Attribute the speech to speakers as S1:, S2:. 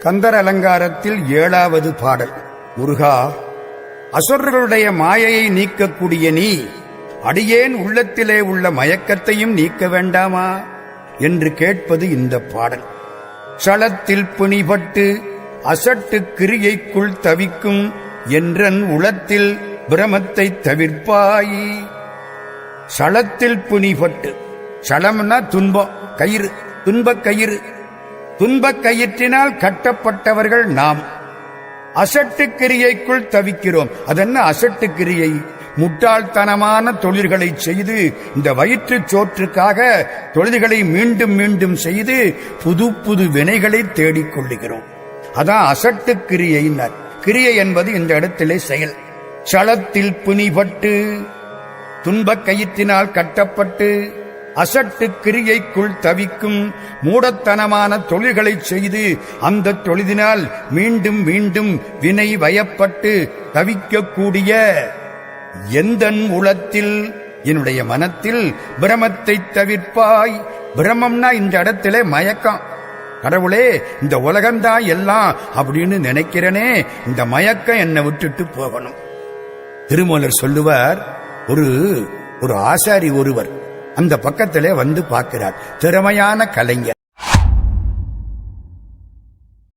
S1: கந்தர் அலங்காரத்தில் ஏழாவது பாடல். முருகா அசுரர்களுடைய மாயையை நீக்கக்கூடிய நீ அடியேன் உள்ளத்திலே உள்ள மயக்கத்தையும் நீக்க வேண்டாமா? என்று கேட்பது இந்த பாடல். சளத்தில் பிணிபட்டு அசட்டு கிரியைக்குள் தவிக்கும் என்றன் உளத்தில் பிரமத்தை தவிர்ப்பாயி. சளத்தில் பிணிபட்டு சளம்னா துன்பம் கயிறு துன்பக் கயிறு துன்பக் கயிற்றினால் கட்டப்பட்டவர்கள் நாம். அசட்டுக்கிரியைக்குள் தவிக்கிறோம். அதென்ன அசட்டுக்கிரியை? முட்டாள்தனமான தொழில்களை செய்து இந்த வயிற்றுச் சோற்றுக்காக தொழில்களை மீண்டும் மீண்டும் செய்து புது புது வினைகளை தேடிக்கொள்ளுகிறோம். அதான் அசட்டுக்கிரியையினர். கிரியை என்பது இந்த இடத்திலே செயல். சளத்தில் புனிபட்டு துன்பக் கயிற்றினால் கட்டப்பட்டு அசட்டு கிரியைக்குள் தவிக்கும் மூடத்தனமான தொழில்களை செய்து அந்த தொழிலினால் மீண்டும் மீண்டும் வினை வயப்பட்டு தவிக்கக்கூடிய எந்தன் உளத்தில்? என்னுடைய மனத்தில் பிரமத்தை தவிர்ப்பாய். பிரமம்னா இந்த இடத்திலே மயக்கம். கடவுளே இந்த உலகம்தான் எல்லாம் அப்படின்னு நினைக்கிறனே. இந்த மயக்கம் என்னை விட்டுட்டு போகணும். திருமூலர் சொல்லுவார் ஒரு ஒரு ஆசாரி ஒருவர் அந்த பக்கத்திலே வந்து பார்க்கிறார். திறமையான கலைஞர்.